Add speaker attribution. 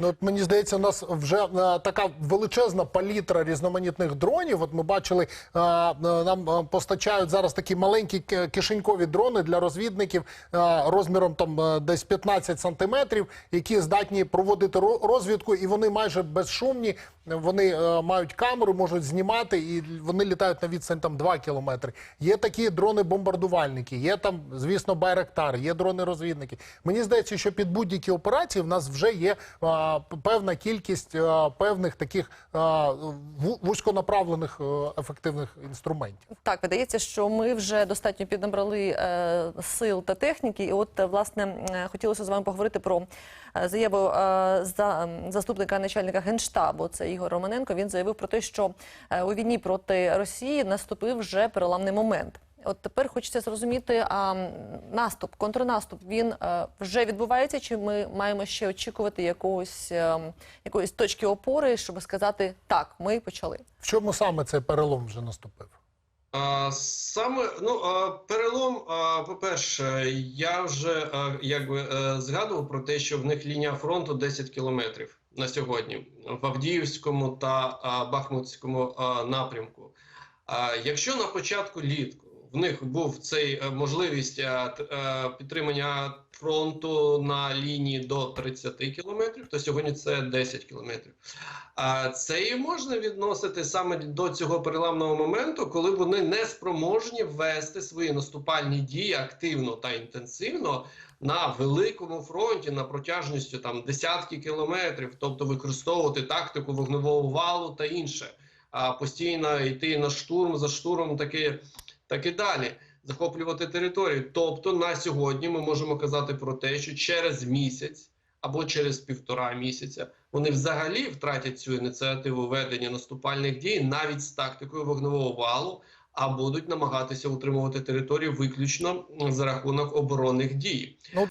Speaker 1: Ну, от мені здається, у нас вже е, така величезна палітра різноманітних дронів. От ми бачили, е, е, нам е, постачають зараз такі маленькі ки- кишенькові дрони для розвідників е, розміром там е, десь 15 сантиметрів, які здатні проводити ро- розвідку, і вони майже безшумні. Вони е, мають камеру, можуть знімати, і вони літають на відстань там 2 кілометри. Є такі дрони-бомбардувальники, є там, звісно, Байректар, є дрони-розвідники. Мені здається, що під будь-які операції в нас вже є п- певна кількість певних таких вузьконаправлених е, ефективних інструментів.
Speaker 2: Так, видається, що ми вже достатньо піднабрали е, сил та техніки. І от, е, власне, е, хотілося з вами поговорити про е, заяву е, за, заступника начальника генштабу. Це Ігор Романенко. Він заявив про те, що е, у війні проти Росії наступив вже переламний момент. От тепер хочеться зрозуміти, а наступ, контрнаступ, він е, вже відбувається, чи ми маємо ще очікувати якогось, е, якоїсь точки опори, щоб сказати так, ми почали.
Speaker 1: В чому саме цей перелом вже наступив?
Speaker 3: А, саме ну а, перелом, а, по-перше, я вже а, якби е, згадував про те, що в них лінія фронту 10 кілометрів на сьогодні в Авдіївському та а, Бахмутському а, напрямку. А, якщо на початку літку в них був цей е, можливість е, е, підтримання фронту на лінії до 30 кілометрів, то сьогодні це 10 кілометрів. А це і можна відносити саме до цього переламного моменту, коли вони не спроможні ввести свої наступальні дії активно та інтенсивно на великому фронті на протяжністю там десятки кілометрів, тобто використовувати тактику вогневого валу та інше, а постійно йти на штурм за штурмом, таки, так і далі. Захоплювати територію. Тобто на сьогодні ми можемо казати про те, що через місяць або через півтора місяця вони взагалі втратять цю ініціативу ведення наступальних дій навіть з тактикою вогневого валу, а будуть намагатися утримувати територію виключно за рахунок оборонних дій.
Speaker 1: Ну